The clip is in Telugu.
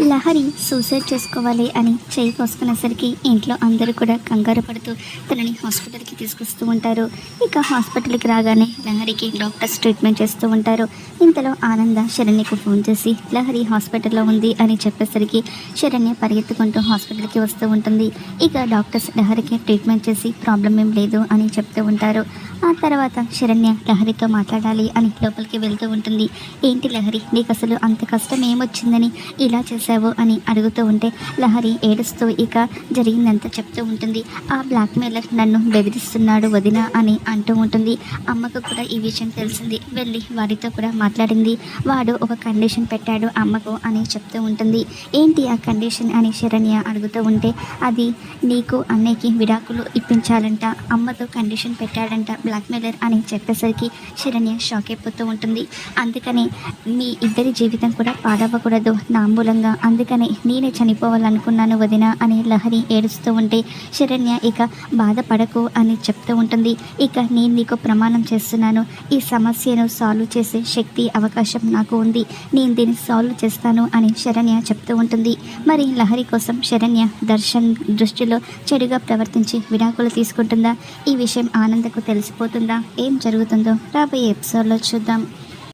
లహరి సూసైడ్ చేసుకోవాలి అని చేయి కోసుకునేసరికి ఇంట్లో అందరూ కూడా కంగారు పడుతూ తనని హాస్పిటల్కి తీసుకొస్తూ ఉంటారు. ఇక హాస్పిటల్కి రాగానే లహరికి డాక్టర్స్ ట్రీట్మెంట్ చేస్తూ ఉంటారు. ఇంతలో ఆనంద శరణ్యకు ఫోన్ చేసి లహరి హాస్పిటల్లో ఉంది అని చెప్పేసరికి శరణ్య పరిగెత్తుకుంటూ హాస్పిటల్కి వస్తూ ఉంటుంది. ఇక డాక్టర్స్ లహరికి ట్రీట్మెంట్ చేసి ప్రాబ్లం ఏం లేదు అని చెప్తూ ఉంటారు. ఆ తర్వాత శరణ్య లహరితో మాట్లాడాలి అని లోపలికి వెళ్తూ ఉంటుంది. ఏంటి లహరి నీకు అసలు అంత కష్టం ఏమొచ్చిందని ఇలా చేశావు అని అడుగుతూ ఉంటే లహరి ఏడుస్తూ ఇక జరిగిందంతా చెప్తూ ఉంటుంది. ఆ బ్లాక్మెయిలర్ నన్ను బెదిరిస్తున్నాడు వదిన అని అంటూ ఉంటుంది. అమ్మకు కూడా ఈ విషయం తెలిసింది. వెళ్ళి వాడితో కూడా మాట్లాడింది. వాడు ఒక కండిషన్ పెట్టాడు అమ్మకు అని చెప్తూ ఉంటుంది. ఏంటి ఆ కండిషన్ అని శరణ్య అడుగుతూ ఉంటే అది నీకు అన్నయ్యకి విడాకులు ఇప్పించాలంట అమ్మతో కండిషన్ పెట్టాడంట బ్లాక్మెయిలర్ అని చెప్పేసరికి శరణ్య షాక్ అయిపోతూ ఉంటుంది. అందుకని మీ ఇద్దరి జీవితం కూడా పాడవ్వకూడదు. నా మూలంగా అందుకని నేనే చనిపోవాలనుకున్నాను వదిన అని లహరి ఏడుస్తూ ఉంటే శరణ్య ఇక బాధపడకు అని చెప్తూ ఉంటుంది. ఇక నేను నీకు ప్రమాణం చేస్తున్నాను. ఈ సమస్యను సాల్వ్ చేసే శక్తి అవకాశం నాకు ఉంది. నేను దీన్ని సాల్వ్ చేస్తాను అని శరణ్య చెప్తూ ఉంటుంది. మరి లహరి కోసం శరణ్య దర్శన్ దృష్టిలో చెడుగా ప్రవర్తించి విడాకులు తీసుకుంటుందా? ఈ విషయం ఆనందకు తెలిసిపోతుందా? ఏం జరుగుతుందో రాబోయే ఎపిసోడ్లో చూద్దాం.